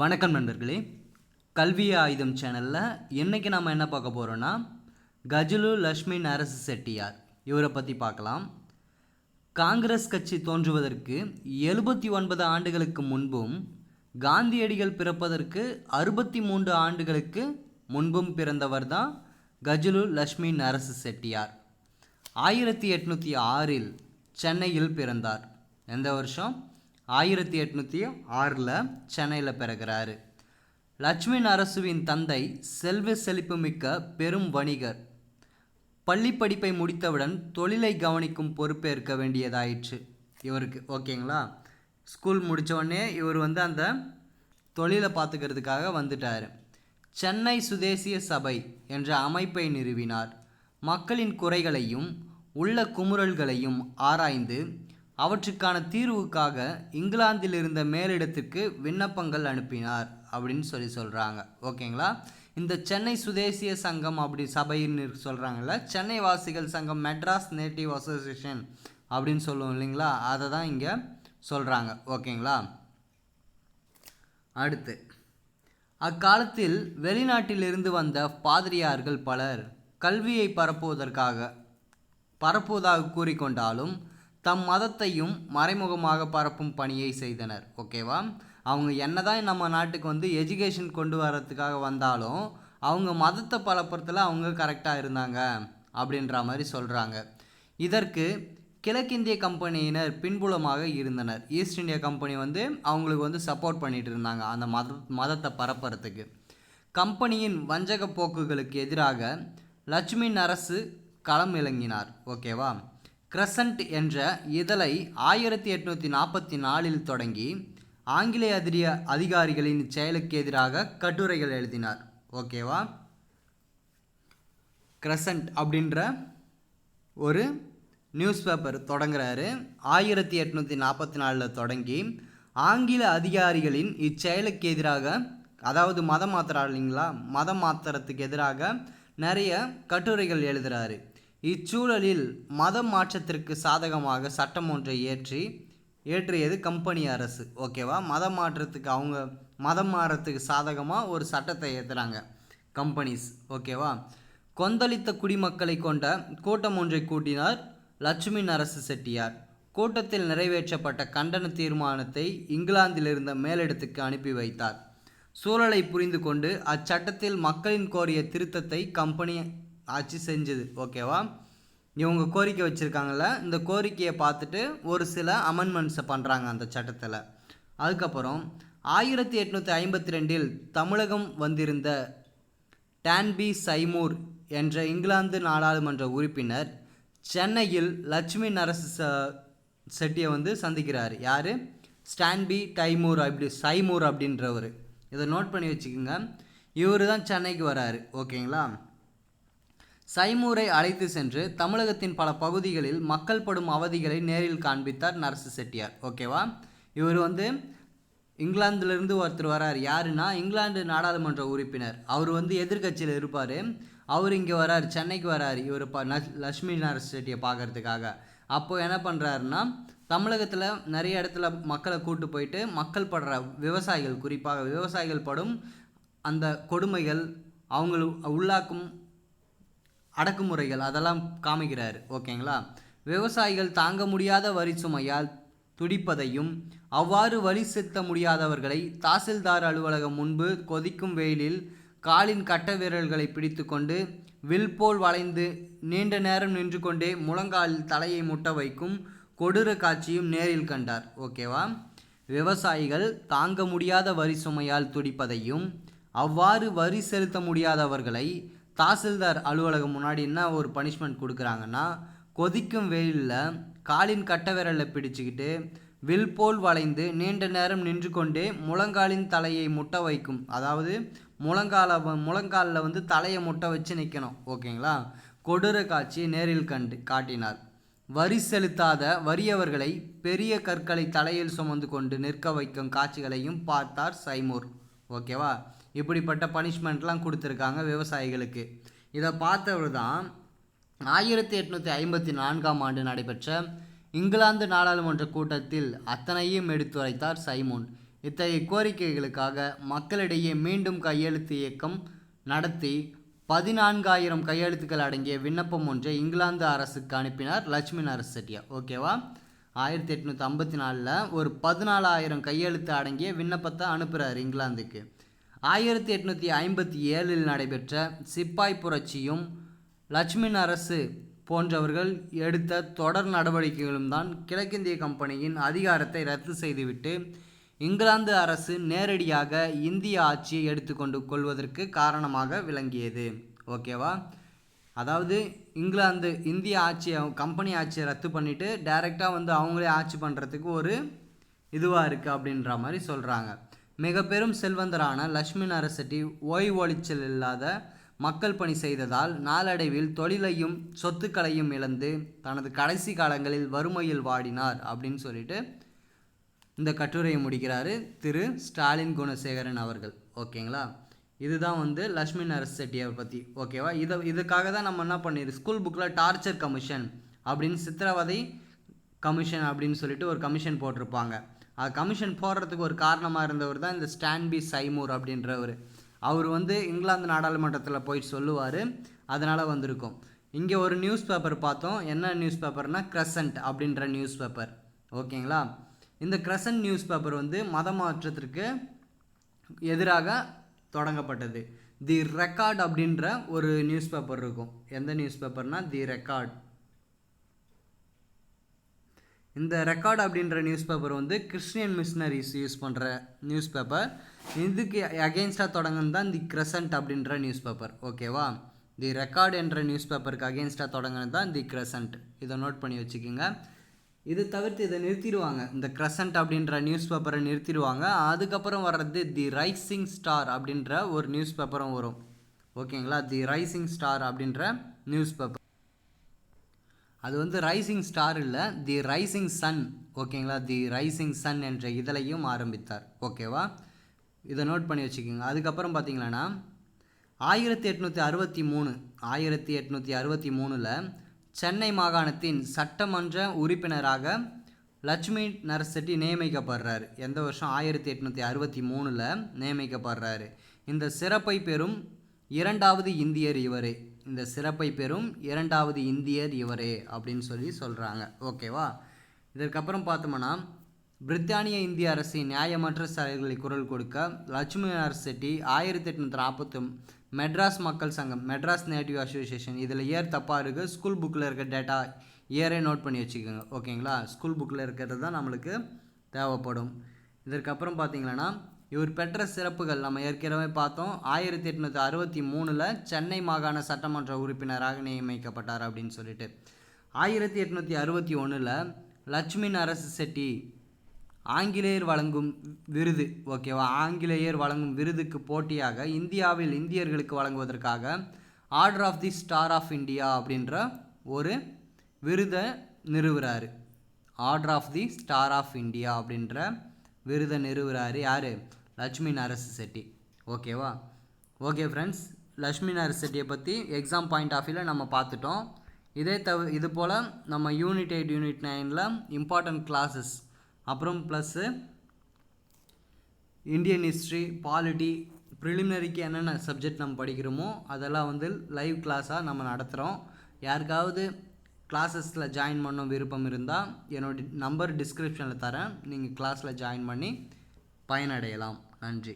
வணக்கம் நண்பர்களே. கல்வி ஆயுதம் சேனலில் இன்றைக்கி நம்ம என்ன பார்க்க போகிறோன்னா கஜலு லக்ஷ்மி நரசு செட்டியார். இவரை பற்றி பார்க்கலாம். காங்கிரஸ் கட்சி தோன்றுவதற்கு எழுபத்தி ஒன்பது ஆண்டுகளுக்கு முன்பும் காந்தியடிகள் பிறப்பதற்கு அறுபத்தி மூன்று ஆண்டுகளுக்கு முன்பும் பிறந்தவர் தான் கஜலு லக்ஷ்மி நரசு செட்டியார். ஆயிரத்தி எட்நூற்றி ஆறில் சென்னையில் பிறந்தார். எந்த வருஷம்? ஆயிரத்தி எட்நூற்றி ஆறில் சென்னையில் பிறகுறாரு லட்சுமி நரசுவின் தந்தை செல்வ செழிப்பு மிக்க பெரும் வணிகர். பள்ளி படிப்பை முடித்தவுடன் தொழிலை கவனிக்கும் பொறுப்பேற்க வேண்டியதாயிற்று. இவருக்கு ஓகேங்களா? ஸ்கூல் முடிச்ச இவர் வந்து அந்த தொழிலை பார்த்துக்கிறதுக்காக வந்துட்டார். சென்னை சுதேசிய சபை என்ற அமைப்பை நிறுவினார். மக்களின் குறைகளையும் உள்ள குமுறல்களையும் ஆராய்ந்து அவற்றுக்கான தீர்வுக்காக இங்கிலாந்தில் இருந்த மேலிடத்துக்கு விண்ணப்பங்கள் அனுப்பினார் அப்படின்னு சொல்லி சொல்கிறாங்க ஓகேங்களா? இந்த சென்னை சுதேசிய சங்கம் அப்படி சபைன்னு சொல்கிறாங்கல்ல சென்னை வாசிகள் சங்கம் மெட்ராஸ் நேட்டிவ் அசோசியேஷன் அப்படின்னு சொல்லுவோம் இல்லைங்களா? அதை தான் இங்கே சொல்கிறாங்க ஓகேங்களா? அடுத்து அக்காலத்தில் வெளிநாட்டிலிருந்து வந்த பாதிரியார்கள் பலர் கல்வியை பரப்புவதற்காக பரப்புவதாக கூறிக்கொண்டாலும் தம் மதத்தையும் மறைமுகமாக பரப்பும் பணியை செய்தனர். ஓகேவா? அவங்க என்னதான் நம்ம நாட்டுக்கு வந்து எஜுகேஷன் கொண்டு வர்றதுக்காக வந்தாலும் அவங்க மதத்தை பலப்புறத்தில் அவங்க கரெக்டாக இருந்தாங்க அப்படின்ற மாதிரி சொல்கிறாங்க இதற்கு கிழக்கிந்திய கம்பெனியினர் பின்புலமாக இருந்தனர். ஈஸ்ட் இந்தியா கம்பெனி வந்து அவங்களுக்கு வந்து சப்போர்ட் பண்ணிகிட்டு இருந்தாங்க அந்த மத மதத்தை பரப்புறதுக்கு. கம்பெனியின் வஞ்சக போக்குகளுக்கு எதிராக லட்சுமி நரசு களம் இறங்கினார். ஓகேவா? கிரசன்ட் என்ற இதழை ஆயிரத்தி எட்நூற்றி நாற்பத்தி நாலில் தொடங்கி ஆங்கிலேய அதிரிய அதிகாரிகளின் செயலுக்கு எதிராக கட்டுரைகள் எழுதினார். ஓகேவா? கிரசன்ட் அப்படின்ற ஒரு நியூஸ் பேப்பர் தொடங்குறாரு. ஆயிரத்தி எட்நூற்றி நாற்பத்தி நாலில் தொடங்கி ஆங்கில அதிகாரிகளின் இச்செயலுக்கு எதிராக அதாவது மதம் மாத்துறாரு இல்லைங்களா? மதம் மாத்திரத்துக்கு எதிராக நிறைய கட்டுரைகள் எழுதுகிறாரு இச்சூழலில் மதம் மாற்றத்திற்கு சாதகமாக சட்டம் ஒன்றை ஏற்றி ஏற்றியது கம்பெனி அரசு. ஓகேவா? மதம் மாற்றத்துக்கு அவங்க மதம் மாறத்துக்கு சாதகமாக ஒரு சட்டத்தை ஏற்றுறாங்க கம்பெனிஸ். ஓகேவா? கொந்தளித்த குடிமக்களை கொண்ட கூட்டம் ஒன்றை கூட்டினார் லட்சுமி நரசு செட்டியார் கூட்டத்தில் நிறைவேற்றப்பட்ட கண்டன தீர்மானத்தை இங்கிலாந்தில் இருந்த மேலிடத்துக்கு அனுப்பி வைத்தார். சூழலை புரிந்து கொண்டு அச்சட்டத்தில் மக்களின் கோரிய திருத்தத்தை கம்பெனி ஆட்சி செஞ்சது ஓகேவா இவங்க கோரிக்கை வச்சுருக்காங்கள இந்த கோரிக்கையை பார்த்துட்டு ஒரு சில அமெண்ட்மெண்ட்ஸை பண்ணுறாங்க அந்த சட்டத்தில். அதுக்கப்புறம் ஆயிரத்தி எட்நூற்றி ஐம்பத்தி ரெண்டில் தமிழகம் வந்திருந்த டான்பி சைமூர் என்ற இங்கிலாந்து நாடாளுமன்ற உறுப்பினர் சென்னையில் லட்சுமி நரசு ச செட்டியை வந்து சந்திக்கிறார். யார்? ஸ்டான்பி டைமூர் அப்படி சைமூர் அப்படின்றவர். இதை நோட் பண்ணி வச்சுக்கோங்க. இவர் தான் சென்னைக்கு வராரு ஓகேங்களா சைமூரை அழைத்து சென்று தமிழகத்தின் பல பகுதிகளில் மக்கள் படும் அவதிகளை நேரில் காண்பித்தார் நரசு செட்டியார். ஓகேவா? இவர் வந்து இங்கிலாந்துலேருந்து ஒருத்தர் வரார். யாருன்னா இங்கிலாந்து நாடாளுமன்ற உறுப்பினர். அவர் வந்து எதிர்கட்சியில் இருப்பார். அவர் இங்கே வரார் சென்னைக்கு வரார். இவர் ப லக்ஷ்மி நரசு செட்டியை பார்க்கறதுக்காக. அப்போது என்ன பண்ணுறாருன்னா தமிழகத்தில் நிறைய இடத்துல மக்களை கூட்டு போயிட்டு மக்கள் படுற விவசாயிகள் குறிப்பாக விவசாயிகள் படும் அந்த கொடுமைகள் அவங்களு உள்ளாக்கும் அடக்குமுறைகள் அதெல்லாம் காமிக்கிறார் ஓகேங்களா? விவசாயிகள் தாங்க முடியாத வரி சுமையால் துடிப்பதையும் அவ்வாறு வழி செலுத்த முடியாதவர்களை தாசில்தார் அலுவலகம் முன்பு கொதிக்கும் வெயிலில் காலின் கட்ட விரல்களை பிடித்து கொண்டு வில் போல் வளைந்து நீண்ட நேரம் நின்று கொண்டே முழங்காலில் தலையை முட்ட வைக்கும் கொடூர காட்சியும் நேரில் கண்டார் ஓகேவா? விவசாயிகள் தாங்க முடியாத வரி சுமையால் துடிப்பதையும் அவ்வாறு வரி செலுத்த முடியாதவர்களை தாசில்தார் அலுவலகம் முன்னாடி என்ன ஒரு பனிஷ்மெண்ட் கொடுக்குறாங்கன்னா கொதிக்கும் வெயிலில் காலின் கட்ட விரலை பிடிச்சிக்கிட்டு வில் போல் வளைந்து நீண்ட நேரம் நின்று கொண்டே முழங்காலின் தலையை முட்ட வைக்கும். அதாவது முழங்கால முழங்காலில் வந்து தலையை முட்ட வச்சு நிற்கணும் ஓகேங்களா? கொடூர காட்சியை நேரில் கண்டு காட்டினார். வரி செலுத்தாத வறியவர்களை பெரிய கற்களை தலையில் சுமந்து கொண்டு நிற்க வைக்கும் காட்சிகளையும் பார்த்தார் சைமூர். ஓகேவா? இப்படிப்பட்ட பனிஷ்மெண்ட்லாம் கொடுத்துருக்காங்க விவசாயிகளுக்கு. இதை பார்த்தவர் தான் ஆயிரத்தி எட்நூற்றி ஐம்பத்தி நான்காம் ஆண்டு நடைபெற்ற இங்கிலாந்து நாடாளுமன்ற கூட்டத்தில் அத்தனையும் எடுத்துரைத்தார் சைமோன். இத்தகைய கோரிக்கைகளுக்காக மக்களிடையே மீண்டும் கையெழுத்து இயக்கம் நடத்தி பதினான்காயிரம் கையெழுத்துக்கள் அடங்கிய விண்ணப்பம் ஒன்றை இங்கிலாந்து அரசுக்கு அனுப்பினார் லட்சுமி நரஸ் ஓகேவா? ஆயிரத்தி எட்நூற்றி ஐம்பத்தி நாலில் ஒரு பதினாலாயிரம் கையெழுத்து அடங்கிய விண்ணப்பத்தை அனுப்புகிறார் இங்கிலாந்துக்கு. ஆயிரத்தி எட்நூற்றி ஐம்பத்தி ஏழில் நடைபெற்ற சிப்பாய் புரட்சியும் லட்சுமின் அரசு போன்றவர்கள் எடுத்த தொடர் நடவடிக்கைகளும் தான் கிழக்கிந்திய கம்பெனியின் அதிகாரத்தை ரத்து செய்துவிட்டு இங்கிலாந்து அரசு நேரடியாக இந்திய ஆட்சியை எடுத்துக்கொண்டு கொள்வதற்கு காரணமாக விளங்கியது. ஓகேவா? அதாவது இங்கிலாந்து இந்திய ஆட்சியை கம்பெனி ஆட்சியை ரத்து பண்ணிவிட்டு டைரெக்டாக வந்து அவங்களே ஆட்சி பண்ணுறதுக்கு ஒரு இதுவாக இருக்குது அப்படின்ற மாதிரி சொல்கிறாங்க மிக பெரும் செல்வந்தரான லட்சுமி நரசெட்டி ஓய்வொழிச்சல் இல்லாத மக்கள் பணி செய்ததால் நாளடைவில் தொழிலையும் சொத்துக்களையும் இழந்து தனது கடைசி காலங்களில் வறுமையில் வாடினார் அப்படின்னு சொல்லிட்டு இந்த கட்டுரையை முடிக்கிறாரு திரு ஸ்டாலின் குணசேகரன் அவர்கள். ஓகேங்களா? இதுதான் வந்து லக்ஷ்மி நரஸ் பற்றி ஓகேவா? இதை இதுக்காக தான் நம்ம என்ன பண்ணிடு ஸ்கூல் புக்கில் டார்ச்சர் கமிஷன் அப்படின்னு சித்திரவதை கமிஷன் அப்படின்னு சொல்லிட்டு ஒரு கமிஷன் போட்டிருப்பாங்க. அது கமிஷன் போடுறதுக்கு ஒரு காரணமாக இருந்தவர் தான் இந்த ஸ்டான்பி சைமூர் அப்படின்றவர். அவர் வந்து இங்கிலாந்து நாடாளுமன்றத்தில் போய் சொல்லுவார். அதனால் வந்திருக்கும். இங்கே ஒரு நியூஸ் பேப்பர் பார்த்தோம். என்ன நியூஸ் பேப்பர்னால் க்ரெசன்ட் அப்படின்ற நியூஸ் பேப்பர் ஓகேங்களா? இந்த க்ரெசன்ட் நியூஸ் பேப்பர் வந்து மத மாற்றத்திற்கு எதிராக தொடங்கப்பட்டது. தி ரெக்கார்ட் அப்படின்ற ஒரு நியூஸ் பேப்பர் இருக்கும். எந்த நியூஸ் பேப்பர்னால் தி ரெக்கார்ட் இந்த ரெக்கார்ட் அப்படின்ற நியூஸ் பேப்பர் வந்து கிறிஸ்டியன் மிஷினரிஸ் யூஸ் பண்ணுற நியூஸ் பேப்பர் இதுக்கு அகெயின்ஸ்டாக தொடங்குன்னு தான் தி கிரசன்ட் அப்படின்ற நியூஸ் பேப்பர் ஓகேவா தி ரெக்கார்ட் என்ற நியூஸ் பேப்பருக்கு அகெயின்ஸ்டாக தொடங்குனது தான் தி கிரசன்ட் இதை நோட் பண்ணி வச்சுக்கோங்க. இது தவிர்த்து இதை நிறுத்திடுவாங்க. இந்த கிரசன்ட் அப்படின்ற நியூஸ் பேப்பரை நிறுத்திடுவாங்க. அதுக்கப்புறம் வர்றது தி ரைசிங் ஸ்டார் அப்படின்ற ஒரு நியூஸ் பேப்பரும் வரும் ஓகேங்களா தி ரைசிங் ஸ்டார் அப்படின்ற நியூஸ் பேப்பர் அது வந்து ரைசிங் ஸ்டார் இல்லை தி ரைசிங் சன் ஓகேங்களா தி ரைசிங் சன் என்ற இதழையும் ஆரம்பித்தார். ஓகேவா இதை நோட் பண்ணி வச்சுக்கோங்க. அதுக்கப்புறம் பார்த்தீங்களன்னா ஆயிரத்தி எட்நூற்றி அறுபத்தி மூணு ஆயிரத்தி எட்நூற்றி அறுபத்தி மூணில் சென்னை மாகாணத்தின் சட்டமன்ற உறுப்பினராக லட்சுமி நரசெட்டி நியமிக்கப்படுறாரு. எந்த வருஷம்? ஆயிரத்தி எட்நூற்றி அறுபத்தி மூணில் நியமிக்கப்படுறாரு. இந்த சிறப்பை பெறும் இரண்டாவது இந்தியர் இவரே. இந்த சிறப்பை பெறும் இரண்டாவது இந்தியர் இவரே அப்படின்னு சொல்லி சொல்கிறாங்க ஓகேவா இதற்கப்புறம் பார்த்தோம்னா பிரித்தானிய இந்திய அரசின் நியாயமற்ற செயல்களை குரல் கொடுக்க லட்சுமி செட்டி ஆயிரத்தி எட்நூற்றி நாற்பத்தி மெட்ராஸ் மக்கள் சங்கம் மெட்ராஸ் நேட்டிவ் அசோசியேஷன் இதில் ஏர் தப்பாக இருக்குது ஸ்கூல் புக்கில் இருக்க டேட்டா இயரே நோட் பண்ணி வச்சுக்கோங்க. ஓகேங்களா ஸ்கூல் புக்கில் இருக்கிறது தான் நம்மளுக்கு தேவைப்படும். இதற்கப்புறம் பார்த்தீங்கன்னா இவர் பெற்ற சிறப்புகள் நம்ம ஏற்கனவே பார்த்தோம். ஆயிரத்தி எட்நூற்றி அறுபத்தி மூணில் சென்னை மாகாண சட்டமன்ற உறுப்பினராக நியமிக்கப்பட்டார் அப்படின்னு சொல்லிட்டு. ஆயிரத்தி எட்நூற்றி அறுபத்தி ஒன்றில் லட்சுமி நரசு செட்டி ஆங்கிலேயர் வழங்கும் விருது ஓகேவா? ஆங்கிலேயர் வழங்கும் விருதுக்கு போட்டியாக இந்தியாவில் இந்தியர்களுக்கு வழங்குவதற்காக order of the star of India அப்படின்ற ஒரு விருதை நிறுவுறாரு. Order of the star of India அப்படின்ற விருதை நிறுவுறாரு யார்? லட்சுமி நரசு செட்டி. ஓகேவா? ஓகே ஃப்ரெண்ட்ஸ் லக்ஷ்மி நரசு செட்டியை பற்றி எக்ஸாம் பாயிண்ட் ஆஃப் வியூவில் நம்ம பார்த்துட்டோம். இதே தவிர இது போல் நம்ம யூனிட் எயிட் யூனிட் நைனில் இம்பார்ட்டண்ட் கிளாஸஸ் அப்புறம் ப்ளஸ்ஸு இந்தியன் ஹிஸ்ட்ரி பாலிட்டி ப்ரிலிமினரிக்கு என்னென்ன சப்ஜெக்ட் நம்ம படிக்கிறோமோ அதெல்லாம் வந்து லைவ் கிளாஸாக நம்ம நடத்துகிறோம் யாருக்காவது கிளாஸஸில் ஜாயின் பண்ண விருப்பம் இருந்தால் என்னோட நம்பர் டிஸ்கிரிப்ஷனில் தரேன். நீங்கள் கிளாஸில் ஜாயின் பண்ணி பயனடையலாம். நன்றி.